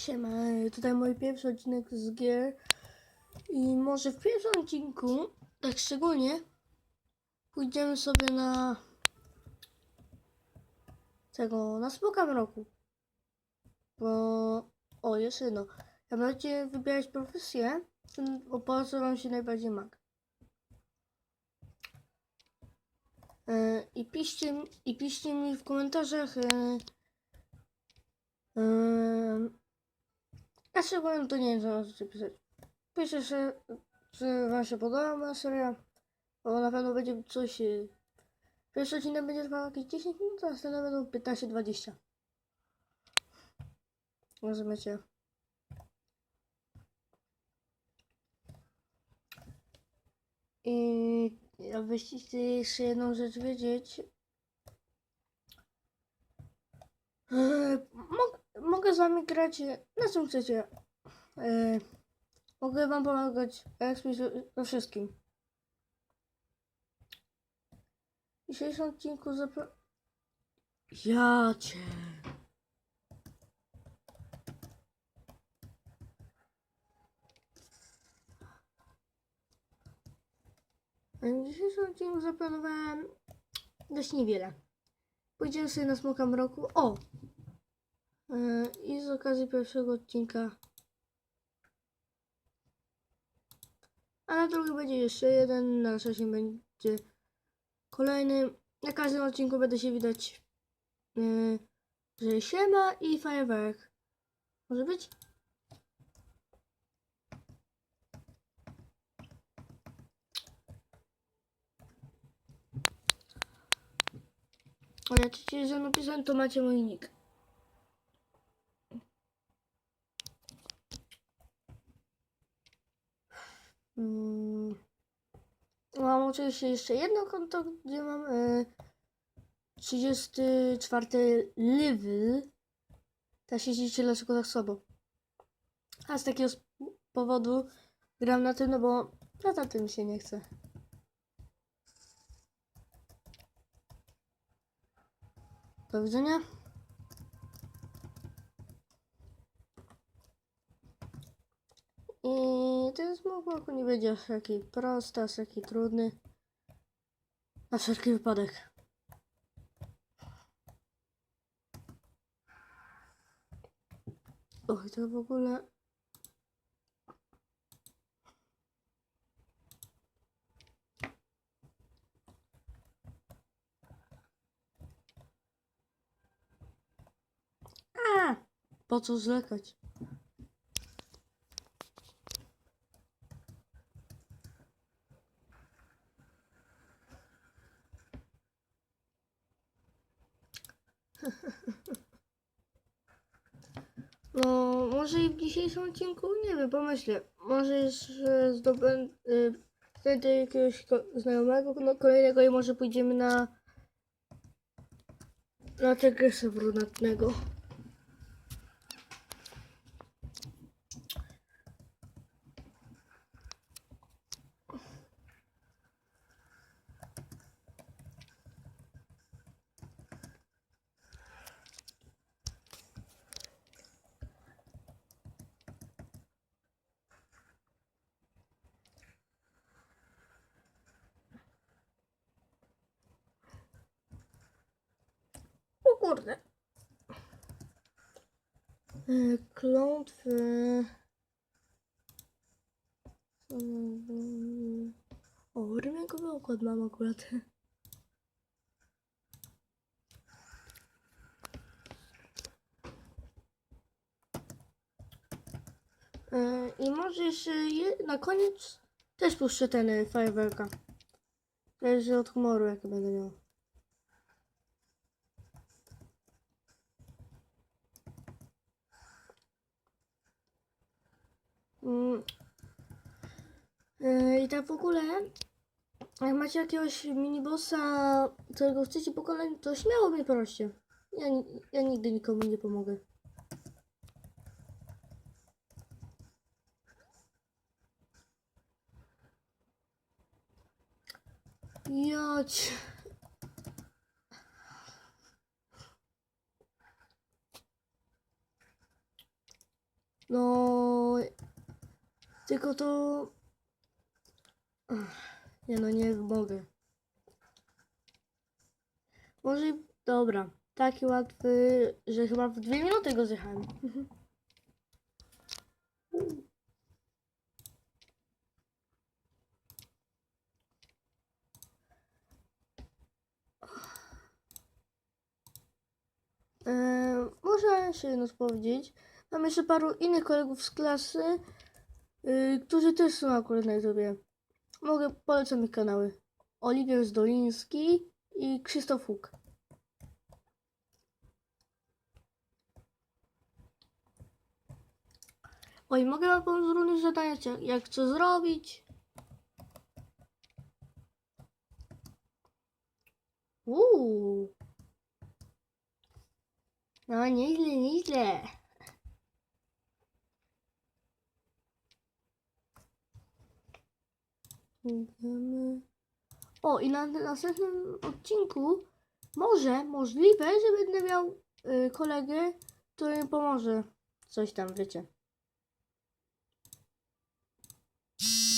Siema, tutaj mój pierwszy odcinek z gier i może w pierwszym odcinku, tak szczególnie, pójdziemy sobie na tego, na smoka mroku. Bo, o, jeszcze jedno, jak będziecie wybierać profesję, to opłaca wam się najbardziej mag. E, I piszcie, i piszcie mi w komentarzach e, e, ja się powiem, to nie wiem, co możecie pisać. Piszę się, czy wam się podoba moja seria, bo na pewno będzie coś... e, Pierwszy odcinek będzie trwał jakieś 10 minut, a następne będą 15-20. Rozumiecie? I abyście chcieli jeszcze jedną rzecz wiedzieć, Mog, mogę z wami grać e, na czym chcecie. Eee, mogę wam pomagać we wszystkim. W dzisiejszym odcinku zapra... Ja cię. W dzisiejszym odcinku zaplanowałem dość niewiele. Pójdziemy sobie na Smoka Mroku. O! Yy, I z okazji pierwszego odcinka. A na drugi będzie jeszcze jeden, na trzecim będzie kolejny. Na każdym odcinku będę się widać, yy, że siema i fajerwerk. Może być? Jak chcecie ze mną pisać, to macie mój nick. Mm. Mam oczywiście jeszcze jedno konto, gdzie mam e, 34 level. Tak się dziwicie, dlaczego tak słabo. A z takiego powodu gram na tym, no bo na tym się nie chce. Do widzenia. I smok nie będzie aż taki prosty, aż taki trudny. Na wszelki wypadek. Oj, to w ogóle... A! Po co zlekać? No, może i w dzisiejszym odcinku, nie wiem, pomyślę. Może jeszcze zdobędę y, jakiegoś znajomego no, kolejnego i może pójdziemy na na tygrysy brunatnego. O kurde. E, Klątwy. O, rymienkowy układ mam akurat. E, I może jeszcze je, na koniec też puszczę ten e, fajerwerka. Zależy od humoru, jaki będę miał. I tak w ogóle, jak macie jakiegoś minibossa, którego chcecie pokonać, to śmiało mnie proście. Ja, ja nigdy nikomu nie pomogę. Jać. No. Tylko to. Nie no, nie mogę. Może. Dobra. Taki łatwy, że chyba w dwie minuty go zjechałem. Eee, można się jedno powiedzieć. Mam jeszcze paru innych kolegów z klasy, yy, którzy też są akurat na YouTubie. Mogę polecam ich kanały. Oliwier Zdoliński i Krzysztof Huk. Oj, mogę wam pomóc również zadania, jak- jak co zrobić. Uuu. No, nieźle, nieźle. Idziemy. O, i na następnym odcinku może, możliwe, że będę miał y, kolegę, który mi pomoże. Coś tam, wiecie.